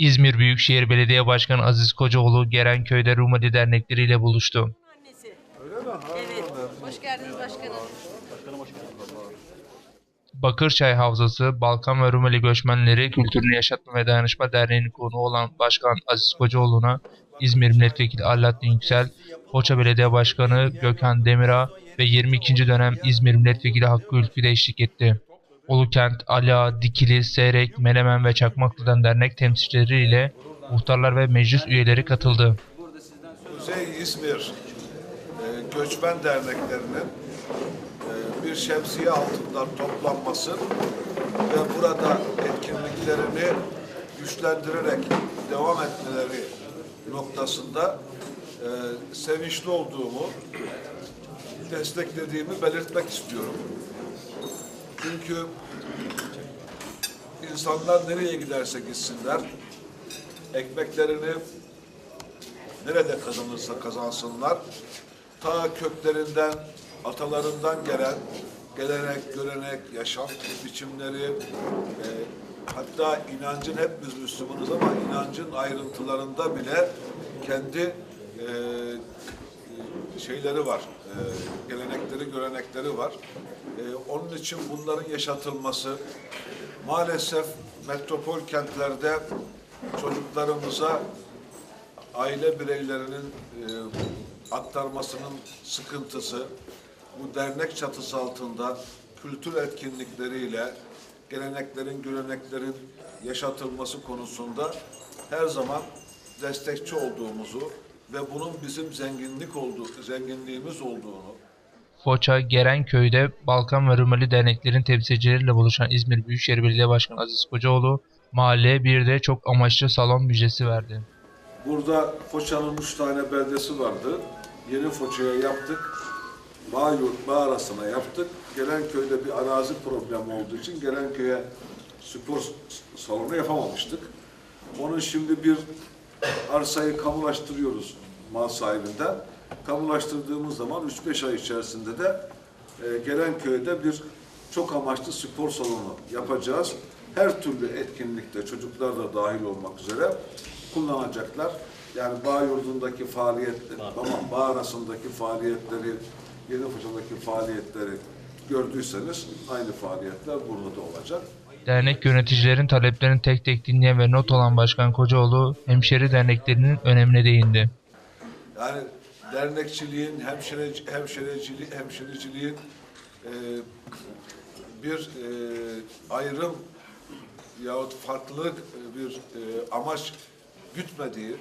İzmir Büyükşehir Belediye Başkanı Aziz Kocaoğlu Gerenköy'de Rumeli dernekleriyle buluştu. Annesi. Evet. Hoş geldiniz başkanım. Bakırçay Havzası Balkan ve Rumeli Göçmenleri Kültürünü Yaşatma ve Dayanışma Derneği'nin konuğu olan Başkan Aziz Kocaoğlu'na İzmir Milletvekili Alaaddin Yüksel, Foça Belediye Başkanı Gökhan Demirağ ve 22. dönem İzmir Milletvekili Hakkı Ülkü de eşlik etti. Ulukent, Ala, Dikili, Seyrek, Menemen ve Çakmaklı'dan dernek temsilcileriyle muhtarlar ve meclis üyeleri katıldı. Kuzey İzmir e, Göçmen Derneklerinin e, bir şemsiye altında toplanması ve burada etkinliklerini güçlendirerek devam etmeleri noktasında e, sevinçli olduğumu, desteklediğimi belirtmek istiyorum. Çünkü insanlar nereye giderse gitsinler, ekmeklerini nerede kazanırsa kazansınlar, ta köklerinden, atalarından gelen gelenek, görenek, yaşam biçimleri, e, hatta inancın hepimiz Müslümanız ama inancın ayrıntılarında bile kendi e, şeyleri var, e, gelenekleri, görenekleri var. E, onun için bunların yaşatılması, maalesef metropol kentlerde çocuklarımıza aile bireylerinin e, aktarmasının sıkıntısı, bu dernek çatısı altında kültür etkinlikleriyle geleneklerin, göreneklerin yaşatılması konusunda her zaman destekçi olduğumuzu ve bunun bizim zenginlik olduğu, zenginliğimiz olduğunu Foça, Gerenköy'de Balkan ve Rumeli derneklerin temsilcileriyle buluşan İzmir Büyükşehir Belediye Başkanı Aziz Kocaoğlu, mahalleye bir de çok amaçlı salon müjdesi verdi. Burada Foça'nın üç tane beldesi vardı. Yeni Foça'ya yaptık. Bağyurt, Bağarası'na yaptık. Gelenköy'de bir arazi problemi olduğu için Gelenköy'e spor salonu yapamamıştık. Onun şimdi bir arsayı kamulaştırıyoruz mal sahibinden. Kamulaştırdığımız zaman 3-5 ay içerisinde de e, Gelenköy'de bir çok amaçlı spor salonu yapacağız. Her türlü etkinlikte çocuklar da dahil olmak üzere kullanacaklar. Yani bağ yurdundaki faaliyetleri, tamam bağ arasındaki faaliyetleri, Yeni Foça'daki faaliyetleri gördüyseniz aynı faaliyetler burada da olacak. Dernek yöneticilerin taleplerini tek tek dinleyen ve not alan Başkan Kocaoğlu, hemşeri derneklerinin önemine değindi. Yani dernekçiliğin, hemşire, hemşireciliği, hemşiriciliğin e, bir e, ayrım yahut farklılık e, bir e, amaç gütmediği,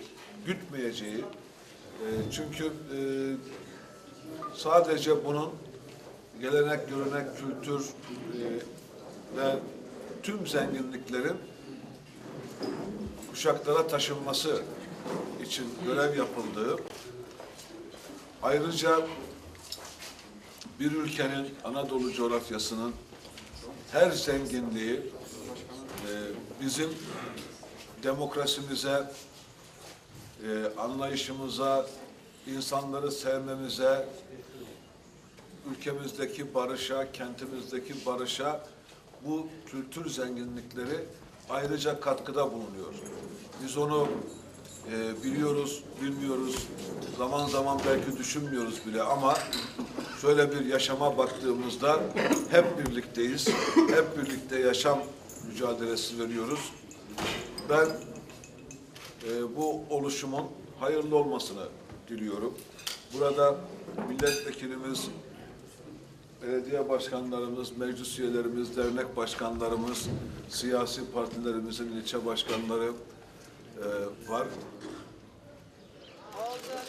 gütmeyeceği e, çünkü e, sadece bunun gelenek, görenek, kültür e, ve tüm zenginliklerin kuşaklara taşınması için görev yapıldığı, ayrıca bir ülkenin Anadolu coğrafyasının her zenginliği e, bizim demokrasimize, e, anlayışımıza, insanları sevmemize, ülkemizdeki barışa, kentimizdeki barışa bu kültür zenginlikleri ayrıca katkıda bulunuyor. Biz onu e, biliyoruz, bilmiyoruz, zaman zaman belki düşünmüyoruz bile ama şöyle bir yaşama baktığımızda hep birlikteyiz, hep birlikte yaşam mücadelesi veriyoruz. Ben e, bu oluşumun hayırlı olmasını diliyorum. Burada milletvekilimiz, belediye başkanlarımız, meclis üyelerimiz, dernek başkanlarımız, siyasi partilerimizin ilçe başkanları e, var. Oldu.